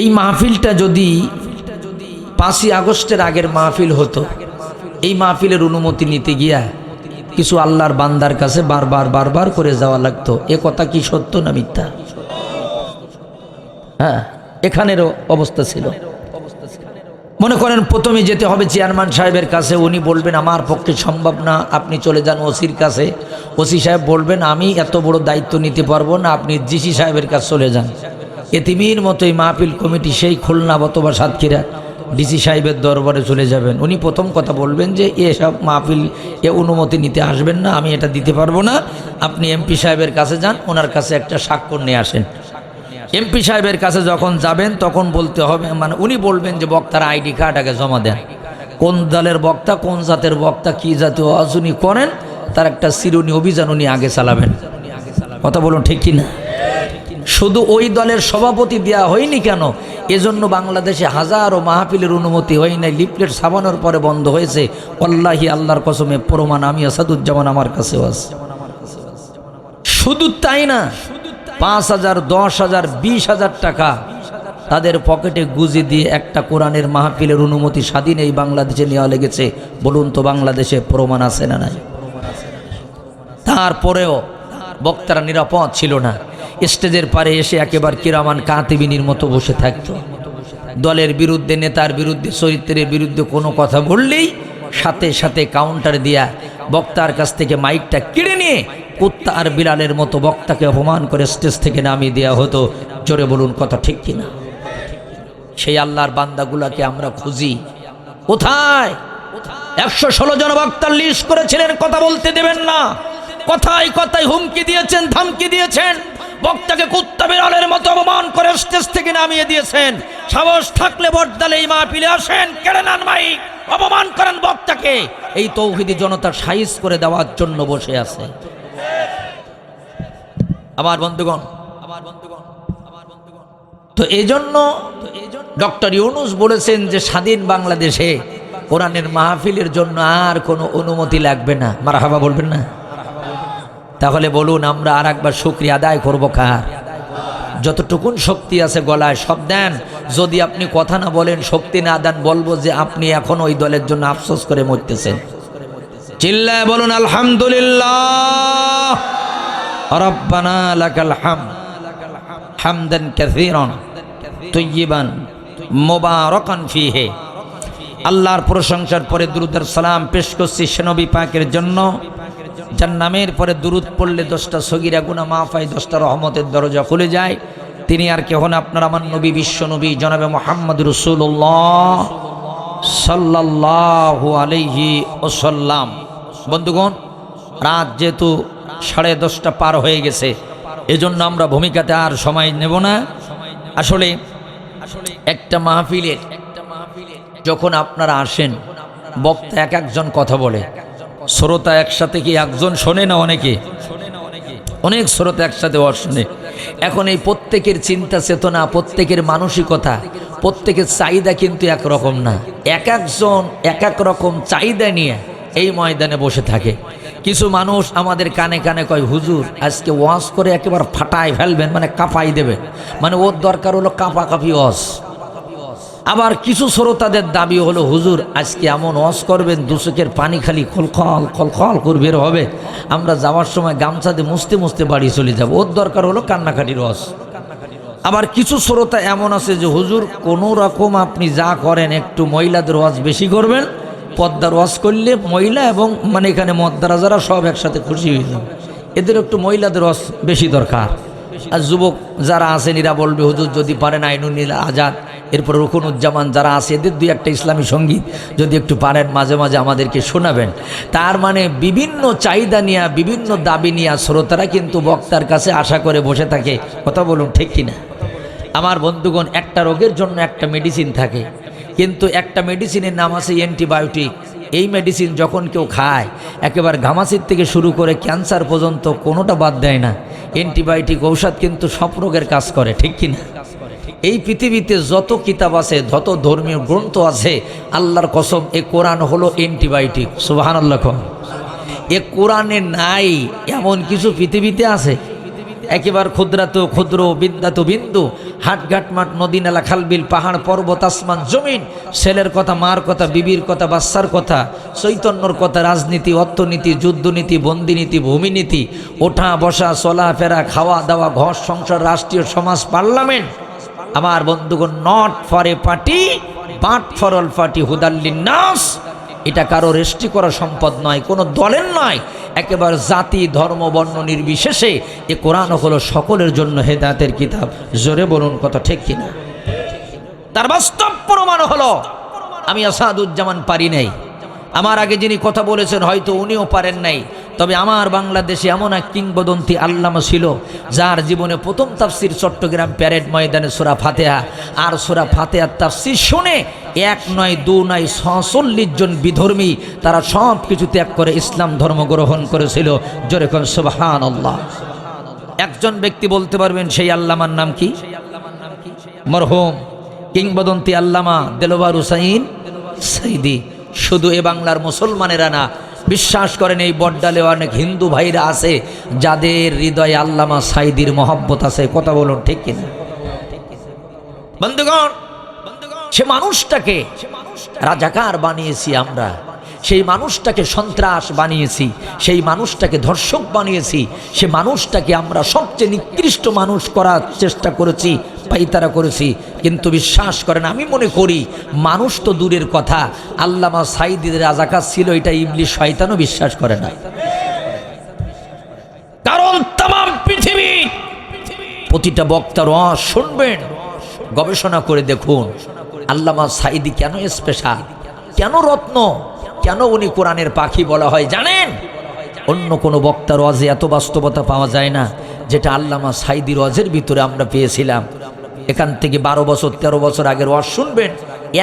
এই মাহফিলটা যদি পাঁচই আগস্টের আগের মাহফিল হতো, এই মাহফিলের অনুমতি নিতে গিয়া কিছু আল্লাহর বান্দার কাছে বারবার বারবার করে যাওয়া লাগতো। এ কথা কি সত্য না মিথ্যা? হ্যাঁ এখানেরও অবস্থা ছিল। মনে করেন, প্রথমে যেতে হবে চেয়ারম্যান সাহেবের কাছে, উনি বলবেন, আমার পক্ষে সম্ভব না, আপনি চলে যান ওসির কাছে। ওসি সাহেব বলবেন, আমি এত বড় দায়িত্ব নিতে পারব না, আপনি জিসি সাহেবের কাছে চলে যান। এতিমির মতো এই মাহফিল কমিটি সেই খুলনা অথবা সাতক্ষীরা ডিসি সাহেবের দরবারে চলে যাবেন। উনি প্রথম কথা বলবেন যে এসব মাহফিল, এ অনুমতি নিতে আসবেন না, আমি এটা দিতে পারব না। আপনি এমপি সাহেবের কাছে যান, ওনার কাছে একটা স্বাক্ষর নিয়ে আসেন। এমপি সাহেবের কাছে যখন যাবেন, তখন বলতে হবে মানে উনি বলবেন যে, বক্তার আইডি কার্ড আগে জমা দেন। কোন দলের বক্তা, কোন জাতের বক্তা, কি জাতীয় আজ উনি করেন, তার একটা চিরুনি অভিযান উনি আগে চালাবেন। কথা বলুন ঠিক কিনা? শুধু ওই দলের সভাপতি দেওয়া হয়নি কেন? এজন্য বাংলাদেশে হাজারো মাহফিলের অনুমতি হয় নাই, লিফলেট ছাপানোর পরে বন্ধ হয়েছে। অল্লাহি আল্লাহর কসমে প্রমাণ আমি আসাদুজ্জামান আমার কাছেও আছে। শুধু তাই না, পাঁচ হাজার, দশ হাজার, বিশ হাজার টাকা তাদের পকেটে গুজি দিয়ে একটা কোরআনের মাহফিলের অনুমতি স্বাধীন এই বাংলাদেশে নেওয়া লেগেছে। বলুন তো বাংলাদেশে প্রমাণ আছে না নাই? তারপরেও বক্তারা নিরাপদ ছিল না। স্টেজের পারে এসে একেবারে কিরামান কাতিবিনীর মতো বসে থাকত। দলের বিরুদ্ধে, নেতার বিরুদ্ধে, চরিত্রের বিরুদ্ধে কোনো কথা বললেই সাথে সাথে কাউন্টার দিয়া বক্তার কাছ থেকে মাইকটা কেড়ে নিয়ে কুত্তা আর বিড়ালের মতো বক্তাকে অপমান করে স্টেজ থেকে নামিয়ে দেওয়া হতো। জোরে বলুন, কথা ঠিক কিনা? সেই আল্লাহর বান্দাগুলাকে আমরা খুঁজি। কোথায়? একশো ষোলো জন বক্তার লিস্ট করেছিলেন, কথা বলতে দেবেন না। কথায় কথায় হুমকি দিয়েছেন, ধমকি দিয়েছেন। বক্তাকে কুত্তা বিড়ালের মতো অপমান করে স্টেজ থেকে নামিয়ে দিয়েছেন। সাহস থাকলে বটদালে এই মাহফিলে আসেন। কেড়ে নেন মাই অপমান করেন বক্তাকে। এই তৌহিদি জনতা সাইজ করে দেওয়ার জন্য বসে আছে। আমার বন্ধুগণ। আমার বন্ধুগণ আমার বন্ধুগণ তো এই জন্য ডক্টর ইউনুস বলেছেন যে, স্বাধীন বাংলাদেশে কোরআনের মাহফিলের জন্য আর কোনো অনুমতি লাগবে না। মারাহাবা বলবেন না? তাহলে বলুন, আমরা আর একবার শুক্রিয়া আদায় করব কার? যতটুকুন শক্তি আছে গলায় সব দেন। যদি আপনি কথা না বলেন, শক্তি না দেন, বলব যে আপনি এখন ওই দলের জন্য আফসোস করে মরতেছেন। চিল্লায় বলুন, আলহামদুলিল্লাহ। আল্লাহর প্রশংসার পরে দুরুদের সালাম পেশ করছি সেনবী পাকের জন্য। যার নামের পরে দুরুদ পড়লে দশটা সগিরা গুনা মাফাই দশটা রহমতের দরজা খুলে যায়। তিনি আর কেহ না, আপনার আমার নবী, বিশ্ব নবী, জনাবে মোহাম্মদ রসুল্লাহ সাল্লাল্লাহু আলাইহি ওসাল্লাম বন্ধুগণ, রাত যেহেতু সাড়ে দশটা পার হয়ে গেছে, এজন্য আমরা ভূমিকাতে আর সময় নেব না। আসলে একটা মাহফিলের যখন আপনারা আসেন, বক্তা এক একজন কথা বলে। শ্রোতা একসাথে কি একজন শোনে না অনেকে? অনেক শ্রোতা একসাথে ওয়াজ শোনে। এখন এই প্রত্যেকের চিন্তা চেতনা, প্রত্যেকের মানসিকতা, প্রত্যেকের চাহিদা কিন্তু একরকম না। এক একজন এক এক রকম চাহিদা নিয়ে এই ময়দানে বসে থাকে। কিছু মানুষ আমাদের কানে কানে কয়, হুজুর, আজকে ওয়াশ করে একেবারে ফাটায় ফেলবেন মানে কাঁপাই দেবে। মানে ওর দরকার হলো কাঁপা কাঁপি ওয়াজ। আবার কিছু শ্রোতাদের দাবি হলো, হুজুর, আজকে এমন ওয়াজ করবেন দুচকের পানি খালি খলখল খলখল করে বের হবে। আমরা যাওয়ার সময় গামছাতে মুছতে মুছতে বাড়ি চলে যাব। ওর দরকার হলো কান্নাকাটির ওয়াজ। আবার কিছু শ্রোতা এমন আছে যে, হুজুর, কোনো রকম আপনি যা করেন, একটু মহিলাদের ওয়াজ বেশি করবেন। পদ্মার ওয়াজ করলে মহিলা এবং মানে এখানে মদ্দারা যারা, সব একসাথে খুশি হয়ে যাবে। এদের একটু মহিলাদের ওয়াজ বেশি দরকার। আর যুবক যারা আছেন, এরা বলবে, হুজুর, যদি পারেন আইনুল আজাদ। এরপর রুকনুজ্জামান যারা আছে, এদের দুই একটা ইসলামী সংগীত যদি একটু পারেন, মাঝে মাঝে আমাদেরকে শোনাবেন। তার মানে বিভিন্ন চাহিদা নিয়ে, বিভিন্ন দাবি নিয়ে শ্রোতারা কিন্তু বক্তার কাছে আশা করে বসে থাকে। কথা বলুন, ঠিক কিনা? আমার বন্ধুগণ, একটা রোগের জন্য একটা মেডিসিন থাকে। কিন্তু একটা মেডিসিনের নাম আছে অ্যান্টিবায়োটিক এই মেডিসিন যখন কেউ খায়, একেবারে ঘামাসির থেকে শুরু করে ক্যান্সার পর্যন্ত কোনোটা বাদ দেয় না। অ্যান্টিবায়োটিক ঔষধ কিন্তু সব রোগের কাজ করে, ঠিক কিনা? এই পৃথিবীতে যত কিতাব আছে, যত ধর্মীয় গ্রন্থ আছে, আল্লাহর কসম, এ কোরআন হলো অ্যান্টিবায়োটিক। সুবাহান আল্লাহ এ কোরআনে নাই এমন কিছু পৃথিবীতে আছে? একেবার ক্ষুদ্রাত, ক্ষুদ্র বিদ্যাত বিন্দু, হাটঘাট মাঠ, নদী নালা, খালবিল, পাহাড়, পর্বত, আসমান, জমিন, ছেলের কথা, মার কথা, বিবির কথা, বাচ্চার কথা, চৈতন্যর কথা, রাজনীতি, অর্থনীতি, যুদ্ধনীতি, বন্দিনীতি, ভূমিনীতি ওঠা বসা চলাফেরা খাওয়া দাওয়া ঘর সংসার, রাষ্ট্রীয় সমাজ, পার্লামেন্ট। আমার বন্ধুগণ not for a party but for all party নাস। এটা কারও রেস্টি করা সম্পদ নয়, কোনো দলের নয়। একেবারে জাতি, ধর্ম, বর্ণ নির্বিশেষে এ কোরআন হলো সকলের জন্য হেদায়তের কিতাব। জোরে বলুন কথা ঠিক কিনা? তার বাস্তব প্রমাণ হলো, আমি আসাদুজ্জামান পারি নাই। আমার আগে যিনি কথা বলেছেন, হয়তো উনিও পারেন নাই। তবে আমার বাংলাদেশে এমন এক কিংবদন্তি আল্লামা ছিল, যার জীবনে প্রথম তাফসির চট্টগ্রাম প্যারেড ময়দানে সোরা ফাতেহা। আর সোরা ফাতেহার তাফসির শুনে এক নয়, দু নয়, ছচল্লিশ জন বিধর্মী, তারা সব কিছু ত্যাগ করে ইসলাম ধর্ম গ্রহণ করেছিল। যেরকম সুবহান আল্লাহ একজন ব্যক্তি বলতে পারবেন, সেই আল্লামার নাম কি? মরহুম। কিংবদন্তি আল্লামা দেলোবার হুসাইন সাইদি। শুধু এ বাংলার মুসলমানেরা না বিশ্বাস করেন, এই বড্ডালে অনেক হিন্দু ভাইরা আছে, যাদের হৃদয়ে আল্লামা সাইদির মহব্বত আছে। কথা বলুন, ঠিক কিনা বন্ধুগণ, সে মানুষটাকে রাজাকার বানিয়েছি আমরা। সেই মানুষটাকে সন্ত্রাস বানিয়েছি, সেই মানুষটাকে ধর্ষক বানিয়েছি, সে মানুষটাকে আমরা সবচেয়ে নিকৃষ্ট মানুষ করার চেষ্টা করেছি। পাইতারা করেছি, কিন্তু বিশ্বাস করেন, আমি মনে করি মানুষ তো দূরের কথা। আল্লামা সাইদির রাজাকার ছিল, এটা ইবলি শয়তানও বিশ্বাস করে না। কারণ তাম পৃথিবী, প্রতিটা বক্তার রস শুনবেন, গবেষণা করে দেখুন, আল্লামা সাইদি কেন স্পেশাল কেন রত্ন? কেন উনি কোরআনের পাখি বলা হয়, জানেন? অন্য কোনো বক্তার রজে এত বাস্তবতা পাওয়া যায় না, যেটা আল্লামা সাইদি রজের ভিতরে আমরা পেয়েছিলাম। এখান থেকে বারো বছর, তেরো বছর আগের ওয়াজ শুনবেন?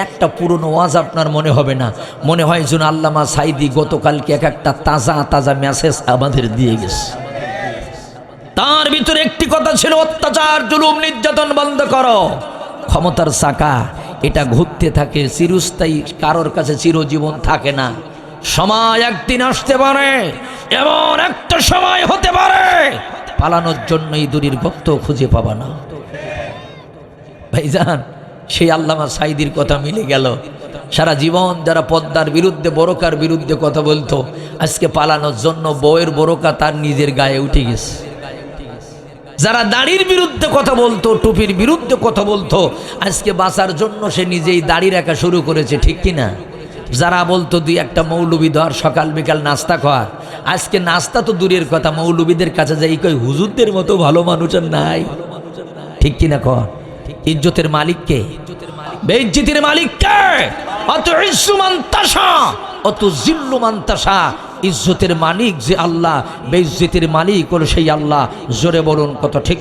একটা পুরনো ওয়াজ আপনার মনে হবে না। মনে হয় যেন আল্লামা সাইদি গতকালকে এক একটা তাজা তাজা মেসেজ আমাদের দিয়ে গেছে। তার ভিতরে একটি কথা ছিল, অত্যাচার, জুলুম, নির্যাতন বন্ধ করো। ক্ষমতার চাকা, এটা ঘুরতে থাকে, চিরস্থায়ী, কারোর কাছে চিরজীবন থাকে না। সময় একদিন আসতে পারে, এমন একটা সময় হতে পারে। পালানোর জন্য এই দূরের গর্ত খুঁজে পাবা না। ভাইজান, সেই আল্লামা সাইদির কথা মিলে গেল। সারা জীবন যারা পদ্মার বিরুদ্ধে বড়কার বিরুদ্ধে কথা বলতো, আজকে পালানোর জন্য বউয়ের বড়কা তার নিজের গায়ে উঠে গেছে। যারা দাড়ির বিরুদ্ধে কথা বলতো, টুপির বিরুদ্ধে কথা বলতো, আজকে বাঁচার জন্য সে নিজেই দাড়ি রাখা শুরু করেছে, ঠিক কিনা? যারা বলতো দুই একটা মৌলবি ধর, সকাল বিকাল নাস্তা খাওয়ার আজকে নাস্তা তো দূরের কথা, মৌলবীদের কাছে যাই কই, হুজুরদের মতো ভালো মানুষ আর নাই। ঠিক কিনা কর? ইজ্জতের মালিককে বেইজ্জতির মালিককে অত ইসুমান তাসা অত জিল্লুমান তাসা ইজ্জতের মালিক যে আল্লাহ, বেইজ্জতির মালিক হলো সেই আল্লাহ। জোরে বলুন কত ঠিক